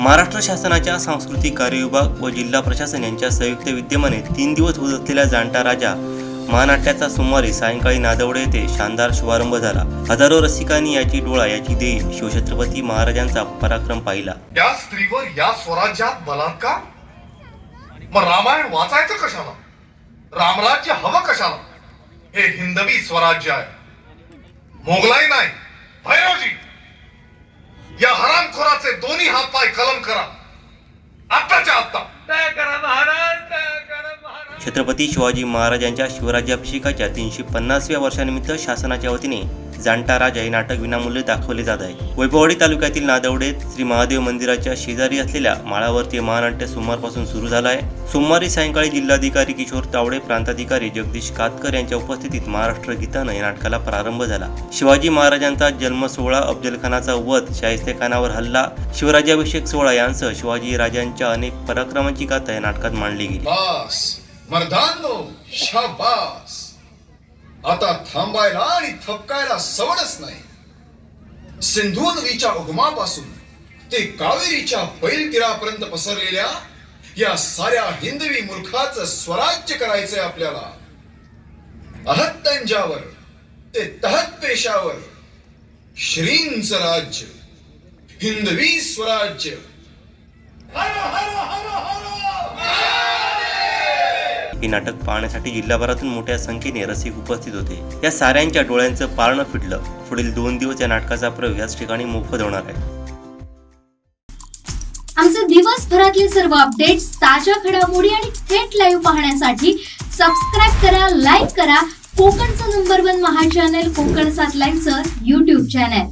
Maharashtra शासनाच्या सांस्कृतिक कार्य विभाग व जिल्हा प्रशासन यांच्या संयुक्त विद्यमाने तीन दिवस होत असलेल्या जाणता राजा महानाट्याचा सोमवारी सायंकाळी नादवडे येथे शानदार शुभारंभ झाला. हजारो रसिकांनी याची डोळा याची देई शिवछत्रपती महाराजांचा पराक्रम पाहिला. या स्त्रीवर या स्वराज्यात बलात्कार? मग रामायण वाचायचं कशाला? रामराज्य हवं कशाला? हे हिंदवी स्वराज्य आहे. मोगलाई नाही. भैरवजी! हरामखोराचे दोन्ही हात पाय कलम करा। आत्ताच्या आत्ता। छत्रपती शिवाजी महाराजांच्या शिवराज्याभिषेकाच्या तीनशे पन्नासव्या वर्षानिमित्त शासनाच्या वतीने जाणतारा हे नाटक विनामूल्य दाखवले जात आहे. वैभववाडी तालुक्यातील नादवडे श्री महादेव मंदिराच्या शेजारी असलेल्या माळावरती महानाट्य सोमवारपासून सुरू झालं आहे. सोमवारी सायंकाळी जिल्हाधिकारी किशोर तावडे प्रांताधिकारी जगदीश कातकर यांच्या उपस्थितीत महाराष्ट्र गीतानं या नाटकाला प्रारंभ झाला. शिवाजी महाराजांचा जन्म सोहळा अफजलखानाचा वध शाहिस्तेखानावर हल्ला शिवराज्याभिषेक सोहळा यांसह शिवाजी राजांच्या अनेक पराक्रमांची गाथा या नाटकात मांडली गेली. शाबास. आता थांबायला आणि थपकायला सवडच नाही. सिंधू नदीच्या उगमापासून ते कावेरीच्या पैलतीरापर्यंत पसरलेल्या या साऱ्या हिंदवी मूर्खाचं स्वराज्य करायचंय आपल्याला. अहत्तंजावर ते तहत पेशावर श्रींच राज्य हिंदवी स्वराज्य. हर हर हे नाटक पाहण्यासाठी जिल्हाभरातून मोठ्या संख्येने रसिक उपस्थित होते. या साऱ्यांच्या डोळ्यांचं पारणं फिटलं. पुढील दोन दिवस या नाटकाचा प्रयोग याच ठिकाणी मोफत होणार आहे. आमचे दिवसभरातले सर्व अपडेट्स ताज्या घडामोडी आणि थेट लाईव्ह पाहण्यासाठी सबस्क्राईब करा लाईक करा. कोकणचं नंबर वन महा चॅनल कोकण सात लाईनचं युट्यूब चॅनल